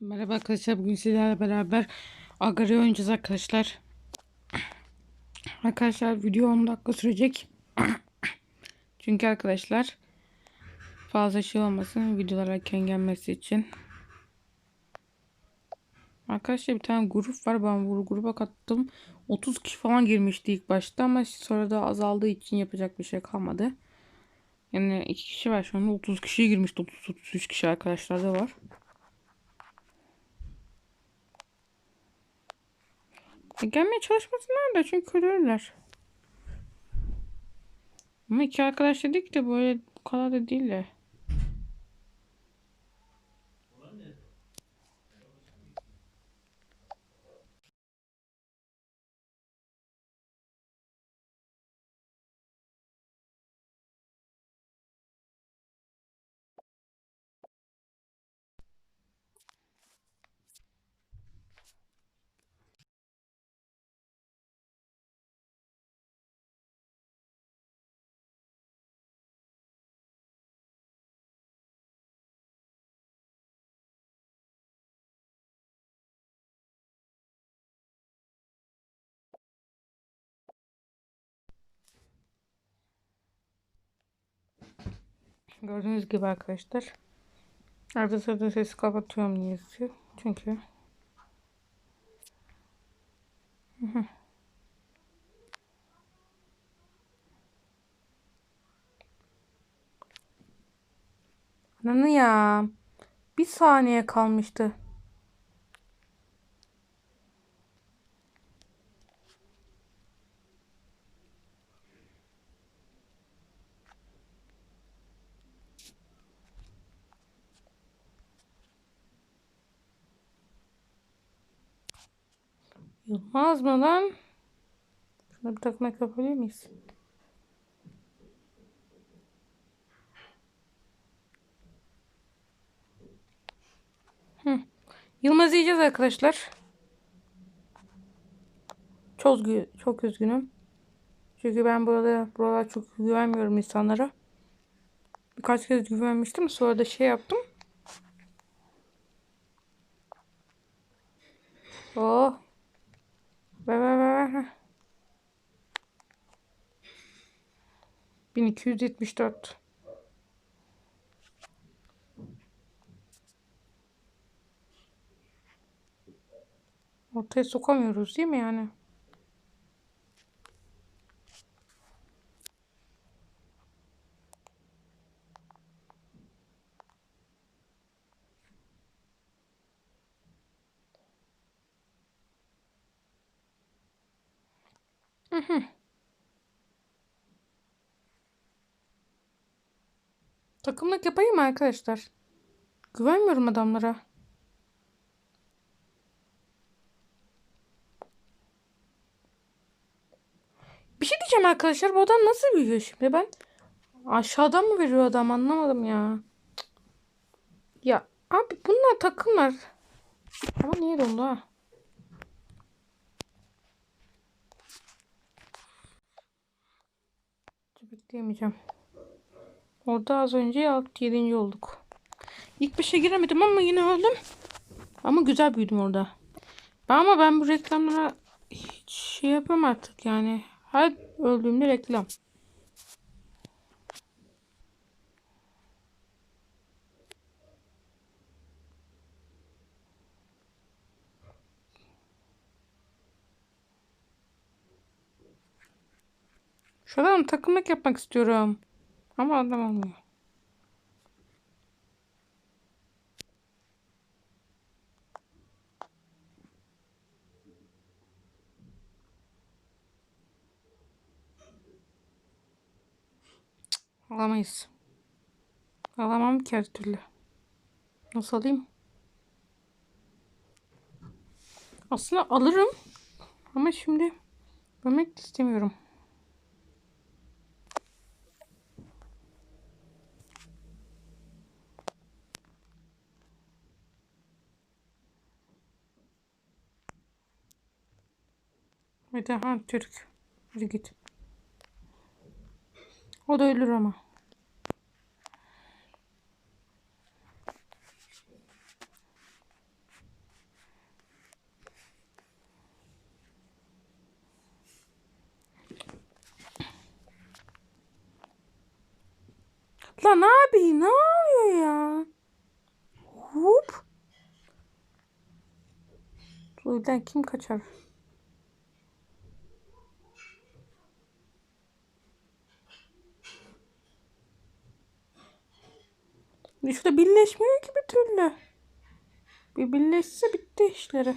Merhaba arkadaşlar bugün sizlerle beraber Agari oynayacağız arkadaşlar. Arkadaşlar video 10 dakika sürecek. Çünkü arkadaşlar fazla şey olmasın videolar erken gelmesi için. Arkadaşlar bir tane grup var ben bu gruba kattım. 30 kişi falan girmişti ilk başta ama sonra da azaldığı için yapacak bir şey kalmadı. Yani 2 kişi var şu anda 30 kişiye girmişti 30-33 kişi arkadaşlar da var. E, gelmeye çalışmasınlar da çünkü ölürler. Ama iki arkadaş dedik de böyle bu kadar da değil Gördüğünüz gibi arkadaşlar. Arada sırada sesi kapatıyorum niyeyse. Çünkü Hı. Ananı ya. Bir saniye kalmıştı. Yılmaz mı lan? Şuna bir takma yapabilir miyiz? Yılmaz yiyeceğiz arkadaşlar. Çok, çok üzgünüm. Çünkü ben burada buralar çok güvenmiyorum insanlara. Birkaç kez güvenmiştim. Sonra da şey yaptım. Oh. Ver ver ver ver. 1274. Ortaya sokamıyoruz değil mi yani? Hı Takımlık yapayım mı arkadaşlar? Güvenmiyorum adamlara. Bir şey diyeceğim arkadaşlar. Bu adam nasıl büyüyor şimdi ben? Aşağıdan mı veriyor adam anlamadım ya. Ya abi bunlar takımlar. Ama niye dondu ha? Bekleyemeyeceğim. Orada az önce 6 7. olduk. İlk beşe giremedim ama yine öldüm. Ama güzel büyüdüm orada. Ama ben bu reklamlara hiç şey yapıyorum artık yani. Her öldüğümde reklam. Şu adam takımlık yapmak istiyorum. Ama adam olmuyor. Alamayız. Alamam ki her türlü. Nasıl alayım? Aslında alırım. Ama şimdi vermek istemiyorum. Ve de Han Türk. Yürü git. O da ölür ama. Lan abi ne oluyor ya? Hop. Suydan kim kaçar? Şurada birleşmiyor ki bir türlü. Bir birleşse bitti işleri.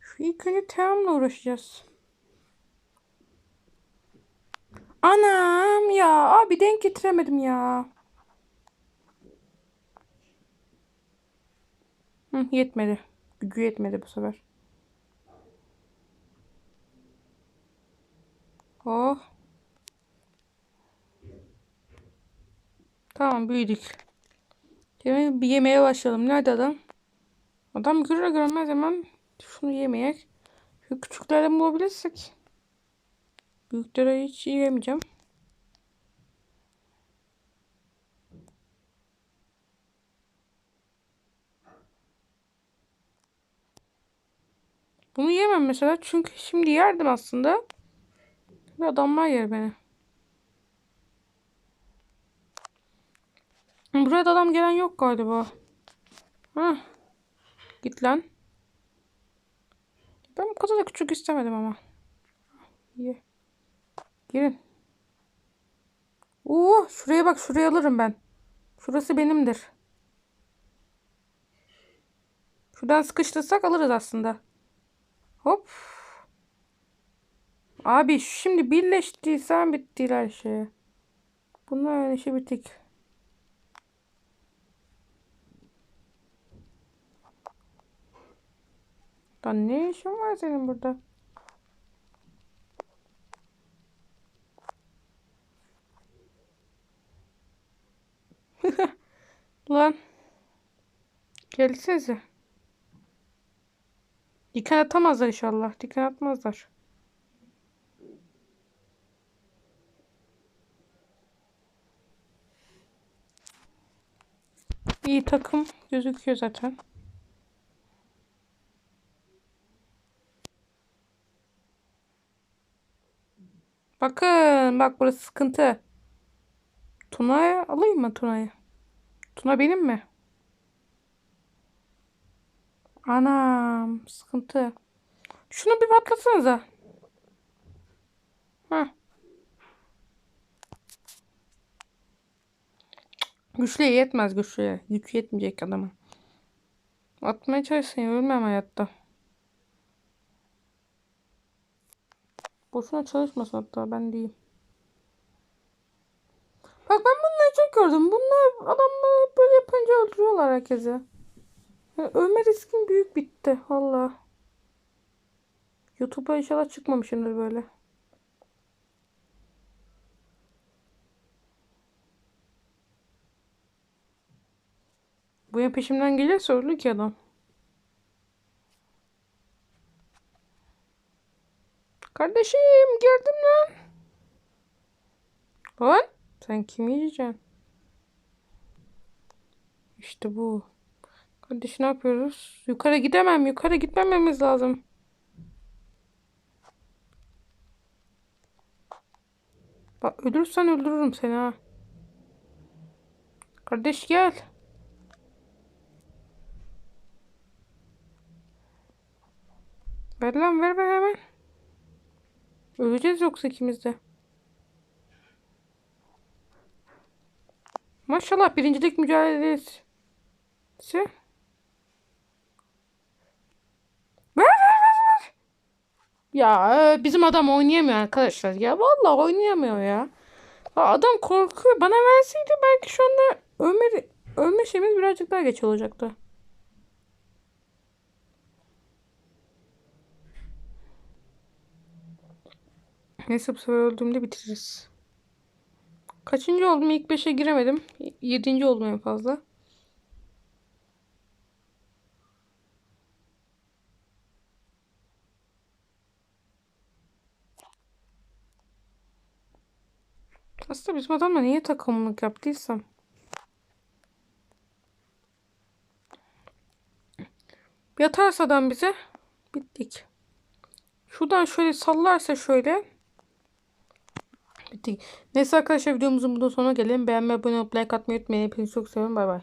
Şu ilk önce Team'la uğraşacağız. Anam ya abi denk getiremedim ya. Hı, yetmedi. Gücü yetmedi bu sefer. Oh. Tamam büyüdük. Şimdi bir yemeye başlayalım. Nerede adam? Adam görür görmez hemen şunu yemeyek. Şu küçüklerden bulabilirsek. Büyüklere hiç yiyemeyeceğim. Bunu yemem mesela çünkü şimdi yerdim aslında. Ve adamlar yer beni. Buraya da adam gelen yok galiba. Hah. Git lan. Ben bu kadar da küçük istemedim ama. Ye. Girin. Oo, şuraya bak şuraya alırım ben. Şurası benimdir. Şuradan sıkıştırsak alırız aslında. Hop. Abi şimdi birleştiysen bitti her şey. Bunlar işi bitik. Lan ne işin var senin burada? Lan. Gelsenize. Diken atamazlar inşallah. Diken atmazlar. İyi takım gözüküyor zaten. Bakın bak burası sıkıntı. Tuna'yı alayım mı Tuna'yı? Tuna benim mi? Anam sıkıntı. Şunu bir patlatsanıza. Heh. Güçlüye yetmez güçlüye. Güç yetmeyecek adama. Atmaya çalışsın ölmem hayatta. Boşuna çalışmasın hatta ben diyeyim. Bak ben bunları çok gördüm. Bunlar adamlar hep böyle yapınca öldürüyorlar herkesi. Yani ölme riskim büyük bitti valla. YouTube'a inşallah çıkmamışımdır böyle. Bu ya peşimden gelirse ölür ki adam. Kardeşim geldim lan. Lan sen kimi yiyeceksin? İşte bu. Kardeş ne yapıyoruz? Yukarı gidemem. Yukarı gitmememiz lazım. Bak ölürsen öldürürüm seni ha. Kardeş gel. Ver lan ver ver hemen. Öleceğiz yoksa ikimiz de. Maşallah birincilik mücadelesi. Ver ver ver ver. Ya e, bizim adam oynayamıyor arkadaşlar ya. Vallahi oynayamıyor ya. Adam korkuyor. Bana verseydi belki şu anda ölme, ölme şeyimiz birazcık daha geç olacaktı. Neyse bu sefer öldüğümde bitiririz. Kaçıncı oldum? İlk 5'e giremedim. Yedinci oldum en fazla. Aslında bizim adamla niye takımlık yaptıysam. Bir atarsa adam bize bittik. Şuradan şöyle sallarsa şöyle gittik. Neyse arkadaşlar videomuzun bundan sonuna gelelim. Beğenmeyi, abone olup like atmayı unutmayın. Hepinizi çok seviyorum. Bay bay.